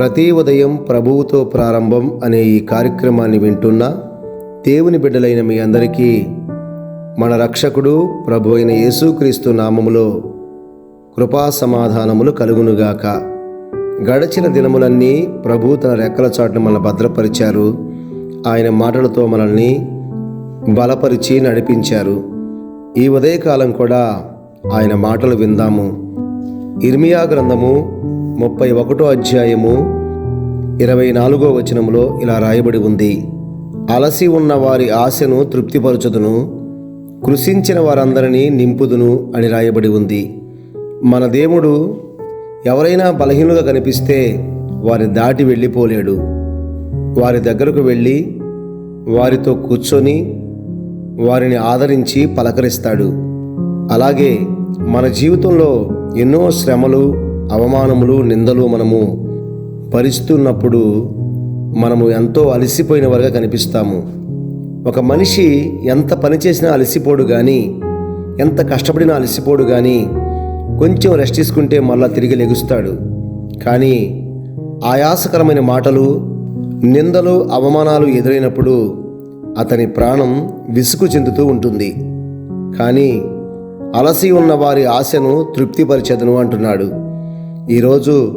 ప్రతి ఉదయం ప్రభువుతో ప్రారంభం అనే ఈ కార్యక్రమాన్ని వింటున్న దేవుని బిడ్డలైన మీ అందరికీ మన రక్షకుడు ప్రభు అయిన యేసుక్రీస్తు నామములో కృపా సమాధానములు కలుగునుగాక. గడచిన దినములన్నీ ప్రభు తన రెక్కల చాటును మనల్ని భద్రపరిచారు. ఆయన మాటలతో మనల్ని బలపరిచి నడిపించారు. ఈ ఉదయకాలం కూడా ఆయన మాటలు విందాము. ఇర్మియా గ్రంథము ముప్పై ఒకటో అధ్యాయము ఇరవై నాలుగో వచనములో ఇలా రాయబడి ఉంది. అలసి ఉన్న వారి ఆశను తృప్తిపరచుదును కృషించిన వారందరినీ నింపుదును అని రాయబడి ఉంది. మన దేవుడు ఎవరైనా బలహీనులుగా కనిపిస్తే వారి దాటి వెళ్ళిపోలేడు. వారి దగ్గరకు వెళ్ళి వారితో కూర్చొని వారిని ఆదరించి పలకరిస్తాడు. అలాగే మన జీవితంలో ఎన్నో శ్రమలు అవమానములు నిందలు మనము భరిస్తున్నప్పుడు మనము ఎంతో అలసిపోయిన వారుగా కనిపిస్తాము. ఒక మనిషి ఎంత పని చేసినా అలసిపోడు కానీ ఎంత కష్టపడినా అలసిపోడు కానీ కొంచెం రెస్ట్ తీసుకుంటే మళ్ళా తిరిగి లెగుస్తాడు. కానీ ఆయాసకరమైన మాటలు నిందలు అవమానాలు ఎదురైనప్పుడు అతని ప్రాణం విసుగు చెందుతూ ఉంటుంది. కానీ అలసి ఉన్న వారి ఆశను తృప్తిపరిచెదను అంటున్నాడు. ఈరోజు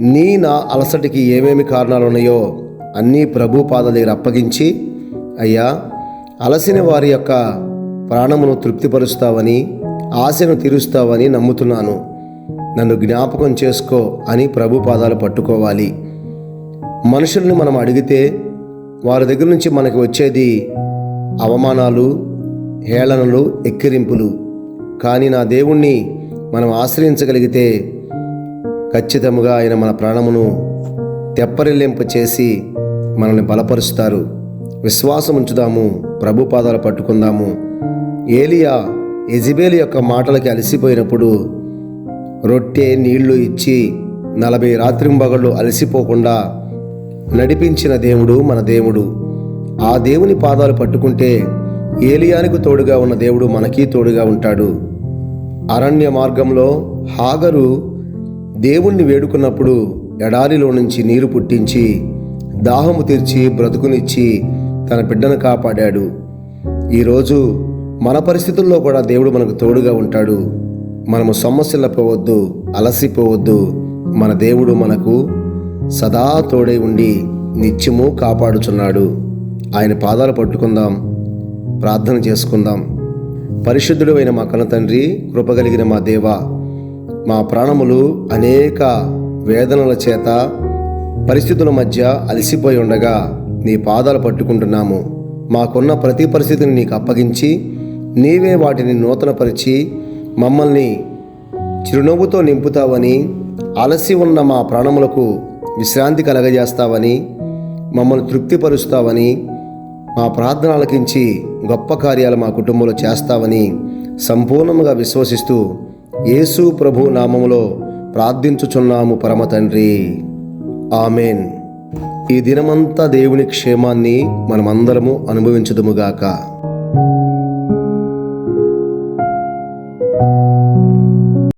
నీ నా అలసటికి ఏమేమి కారణాలు ఉన్నాయో అన్నీ ప్రభు పాద దగ్గర అప్పగించి అయ్యా అలసిన వారి యొక్క ప్రాణమును తృప్తిపరుస్తావని ఆశను తీరుస్తావని నమ్ముతున్నాను. నన్ను జ్ఞాపకం చేసుకో అని ప్రభు పాదాలు పట్టుకోవాలి. మనుషుల్ని మనం అడిగితే వారి దగ్గర నుంచి మనకి వచ్చేది అవమానాలు హేళనలు ఎక్కిరింపులు. కానీ నా దేవుణ్ణి మనం ఆశ్రయించగలిగితే ఖచ్చితంగా ఆయన మన ప్రాణమును తెప్పరిల్లింపు చేసి మనల్ని బలపరుస్తారు. విశ్వాసం ఉంచుదాము ప్రభు పాదాలు పట్టుకుందాము. ఏలియా ఎజిబేలి యొక్క మాటలకి అలసిపోయినప్పుడు రొట్టె నీళ్ళు ఇచ్చి నలభై రాత్రింబగళ్ళు అలసిపోకుండా నడిపించిన దేవుడు మన దేవుడు. ఆ దేవుని పాదాలు పట్టుకుంటే ఏలియానికి తోడుగా ఉన్న దేవుడు మనకి తోడుగా ఉంటాడు. అరణ్య మార్గంలో హాగరు దేవుణ్ణి వేడుకున్నప్పుడు ఎడారిలో నుంచి నీరు పుట్టించి దాహము తీర్చి బ్రతుకునిచ్చి తన బిడ్డను కాపాడాడు. ఈరోజు మన పరిస్థితుల్లో కూడా దేవుడు మనకు తోడుగా ఉంటాడు. మనము సమస్యలపోవద్దు అలసిపోవద్దు మన దేవుడు మనకు సదా తోడై ఉండి నిత్యము కాపాడుచున్నాడు. ఆయన పాదాలు పట్టుకుందాం ప్రార్థన చేసుకుందాం. పరిశుద్ధుడు అయిన మా కన్న తండ్రి కృపగలిగిన మా దేవ మా ప్రాణములు అనేక వేదనల చేత పరిస్థితుల మధ్య అలసిపోయి ఉండగా నీ పాదాలు పట్టుకుంటున్నాము. మాకున్న ప్రతి పరిస్థితిని నీకు అప్పగించి నీవే వాటిని నూతనపరిచి మమ్మల్ని చిరునవ్వుతో నింపుతావని అలసి ఉన్న మా ప్రాణములకు విశ్రాంతి కలగజేస్తావని మమ్మల్ని తృప్తిపరుస్తావని మా ప్రార్థన ఆలకించి గొప్ప కార్యాలు మా కుటుంబంలో చేస్తావని సంపూర్ణంగా విశ్వసిస్తూ యేసు ప్రభు నామములో ప్రార్థించుచున్నాము పరమ తండ్రి. ఆమెన్. ఈ దినమంతా దేవుని క్షేమాన్ని మనమందరము అనుభవించదుముగాక